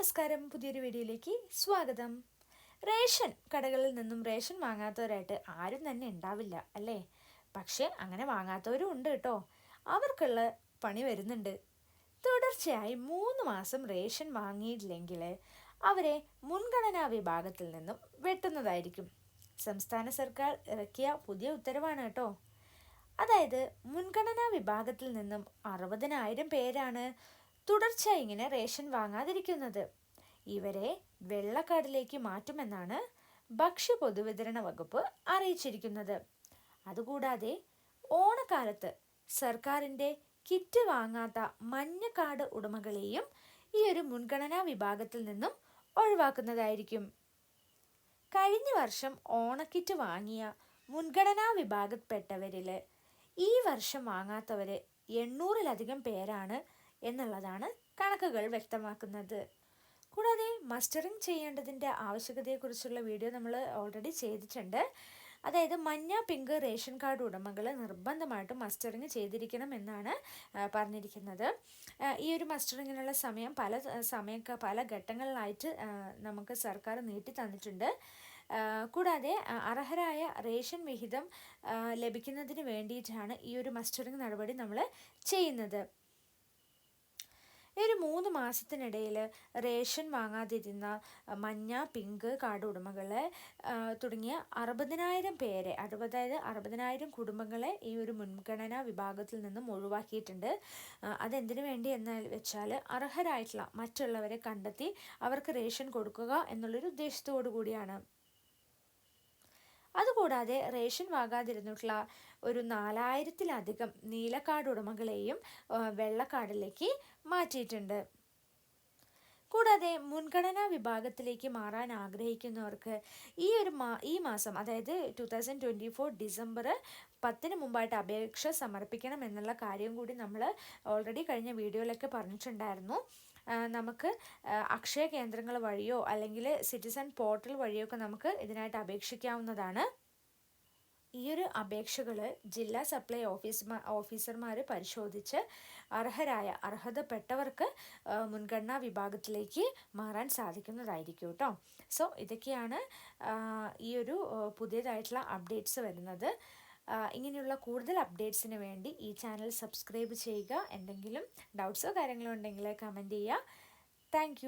നമസ്കാരം. പുതിയൊരു വീഡിയോയിലേക്ക് സ്വാഗതം. റേഷൻ കടകളിൽ നിന്നും റേഷൻ വാങ്ങാത്തവരായിട്ട് ആരും തന്നെ ഉണ്ടാവില്ല അല്ലേ? പക്ഷേ അങ്ങനെ വാങ്ങാത്തവരും ഉണ്ട് കേട്ടോ. അവർക്കുള്ള പണി വരുന്നുണ്ട്. തുടർച്ചയായി മൂന്ന് മാസം റേഷൻ വാങ്ങിയിട്ടില്ലെങ്കിൽ അവരെ മുൻഗണനാ വിഭാഗത്തിൽ നിന്നും വെട്ടുന്നതായിരിക്കും. സംസ്ഥാന സർക്കാർ ഇറക്കിയ പുതിയ ഉത്തരവാണ് കേട്ടോ. അതായത് മുൻഗണനാ വിഭാഗത്തിൽ നിന്നും അറുപതിനായിരം പേരാണ് തുടർച്ചയായി ഇങ്ങനെ റേഷൻ വാങ്ങാതിരിക്കുന്നത്. ഇവരെ വെള്ളക്കാടിലേക്ക് മാറ്റുമെന്നാണ് ഭക്ഷ്യ പൊതുവിതരണ വകുപ്പ് അറിയിച്ചിരിക്കുന്നത്. അതുകൂടാതെ ഓണക്കാലത്ത് സർക്കാരിന്റെ കിറ്റ് വാങ്ങാത്ത മഞ്ഞക്കാട് ഉടമകളെയും ഈ ഒരു മുൻഗണനാ വിഭാഗത്തിൽ നിന്നും ഒഴിവാക്കുന്നതായിരിക്കും. കഴിഞ്ഞ വർഷം ഓണക്കിറ്റ് വാങ്ങിയ മുൻഗണനാ വിഭാഗത്തിൽപ്പെട്ടവരിൽ ഈ വർഷം വാങ്ങാത്തവർ എണ്ണൂറിലധികം പേരാണ് എന്നുള്ളതാണ് കണക്കുകൾ വ്യക്തമാക്കുന്നത്. കൂടാതെ മസ്റ്ററിങ് ചെയ്യേണ്ടതിന്റെ ആവശ്യകതയെക്കുറിച്ചുള്ള വീഡിയോ നമ്മൾ ഓൾറെഡി ചെയ്തിട്ടുണ്ട്. അതായത് മഞ്ഞ പിങ്ക് റേഷൻ കാർഡ് ഉടമകൾ നിർബന്ധമായിട്ടും മസ്റ്ററിങ് ചെയ്തിരിക്കണം എന്നാണ് പറഞ്ഞിരിക്കുന്നത്. ഈ ഒരു മസ്റ്ററിങ്ങിനുള്ള സമയം പല സമയ പല ഘട്ടങ്ങളിലായിട്ട് നമുക്ക് സർക്കാർ നീട്ടി തന്നിട്ടുണ്ട്. കൂടാതെ അർഹരായ റേഷൻ വിഹിതം ലഭിക്കുന്നതിന് വേണ്ടിയിട്ടാണ് ഈ ഒരു മസ്റ്ററിങ് നടപടി നമ്മൾ ചെയ്യുന്നത്. മൂന്ന് മാസത്തിനിടയിൽ റേഷൻ വാങ്ങാതിരുന്ന മഞ്ഞ പിങ്ക് കാർഡ് ഉടമകളെ തുടങ്ങിയ അറുപതിനായിരം പേരെ അറുപതായത് അറുപതിനായിരം കുടുംബങ്ങളെ ഈ ഒരു മുൻഗണനാ വിഭാഗത്തിൽ നിന്നും ഒഴിവാക്കിയിട്ടുണ്ട്. അതെന്തിനു വേണ്ടി എന്ന് വെച്ചാൽ അർഹരായിട്ടുള്ള മറ്റുള്ളവരെ കണ്ടെത്തി അവർക്ക് റേഷൻ കൊടുക്കുക എന്നുള്ളൊരു ഉദ്ദേശത്തോടു കൂടിയാണ്. അതുകൂടാതെ റേഷൻ വാങ്ങാതിരുന്നിട്ടുള്ള ഒരു നാലായിരത്തിലധികം നീലക്കാട് ഉടമകളെയും വെള്ളക്കാടിലേക്ക് മാറ്റിയിട്ടുണ്ട്. കൂടാതെ മുൻഗണനാ വിഭാഗത്തിലേക്ക് മാറാൻ ആഗ്രഹിക്കുന്നവർക്ക് ഈ ഒരു മാ ഈ മാസം അതായത് two thousand twenty four December പത്തിന് മുമ്പായിട്ട് അപേക്ഷ സമർപ്പിക്കണം എന്നുള്ള കാര്യം കൂടി നമ്മൾ ഓൾറെഡി കഴിഞ്ഞ വീഡിയോയിലൊക്കെ പറഞ്ഞിട്ടുണ്ടായിരുന്നു. നമുക്ക് അക്ഷയ കേന്ദ്രങ്ങൾ വഴിയോ അല്ലെങ്കിൽ സിറ്റിസൺ പോർട്ടൽ വഴിയോ ഒക്കെ നമുക്ക് ഇതിനായിട്ട് അപേക്ഷിക്കാവുന്നതാണ്. ഈ ഒരു അപേക്ഷകൾ ജില്ലാ സപ്ലൈ ഓഫീസ് ഓഫീസർമാർ പരിശോധിച്ച് അർഹരായ അർഹതപ്പെട്ടവർക്ക് മുൻഗണനാ വിഭാഗത്തിലേക്ക് മാറാൻ സാധിക്കുന്നതായിരിക്കും കേട്ടോ സോ ഇതൊക്കെയാണ് ഈ ഒരു പുതിയതായിട്ടുള്ള അപ്ഡേറ്റ്സ് വരുന്നത്. ഇങ്ങനെയുള്ള കൂടുതൽ അപ്ഡേറ്റ്സിന് വേണ്ടി ഈ ചാനൽ സബ്സ്ക്രൈബ് ചെയ്യുക. എന്തെങ്കിലും ഡൗട്ട്സോ കാര്യങ്ങളോ ഉണ്ടെങ്കിൽ കമന്റ് ചെയ്യുക. താങ്ക്